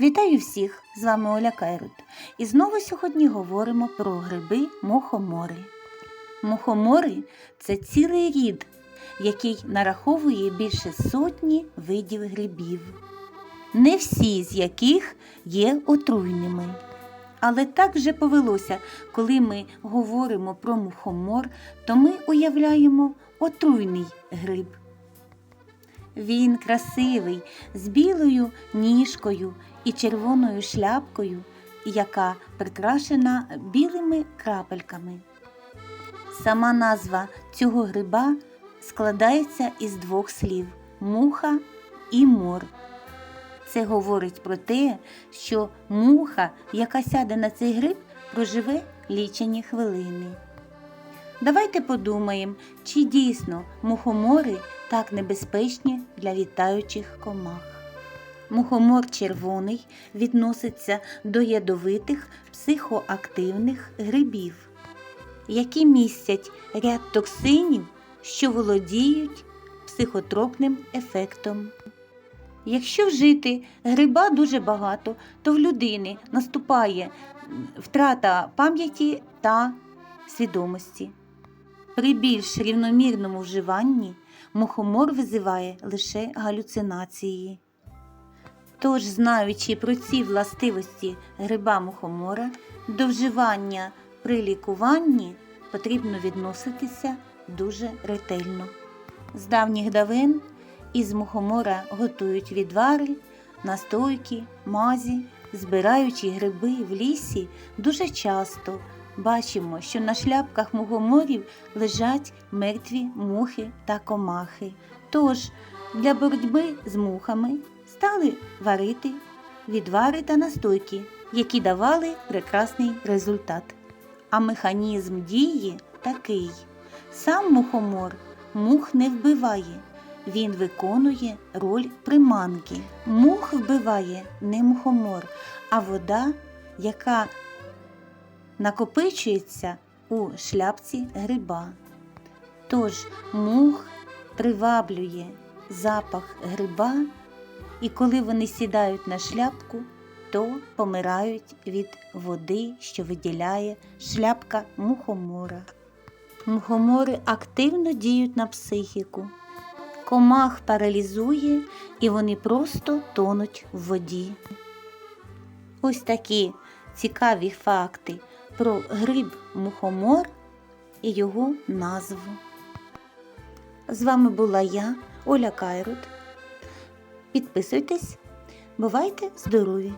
Вітаю всіх! З вами Оля Кайрут. І знову сьогодні говоримо про гриби мухомори. Мухомори це цілий рід, який нараховує більше сотні видів грибів, не всі з яких є отруйними. Але так вже повелося, коли ми говоримо про мухомор, то ми уявляємо отруйний гриб. Він красивий, з білою ніжкою і червоною шляпкою, яка прикрашена білими крапельками. Сама назва цього гриба складається із двох слів муха і мор. Це говорить про те, що муха, яка сяде на цей гриб, проживе лічені хвилини. Давайте подумаємо, чи дійсно мухомори так небезпечні для літаючих комах. Мухомор червоний відноситься до ядовитих психоактивних грибів, які містять ряд токсинів, що володіють психотропним ефектом. Якщо вжити гриба дуже багато, то в людини наступає втрата пам'яті та свідомості. При більш рівномірному вживанні мухомор визиває лише галюцинації. Тож, знаючи про ці властивості гриба мухомора, до вживання при лікуванні потрібно відноситися дуже ретельно. З давніх давен із мухомора готують відвари, настойки, мазі, збираючи гриби в лісі дуже часто. Бачимо, що на шляпках мухоморів лежать мертві мухи та комахи. Тож для боротьби з мухами стали варити відвари та настойки, які давали прекрасний результат. А механізм дії такий: сам мухомор мух не вбиває, він виконує роль приманки. Мух вбиває не мухомор, а вода, яка накопичується у шляпці гриба. Тож мух приваблює запах гриба, і коли вони сідають на шляпку, то помирають від води, що виділяє шляпка мухомора. Мухомори активно діють на психіку. Комах паралізує і вони просто тонуть в воді. Ось такі цікаві факти про гриб мухомор і його назву. З вами була я, Оля Кайрут. Підписуйтесь, бувайте здорові!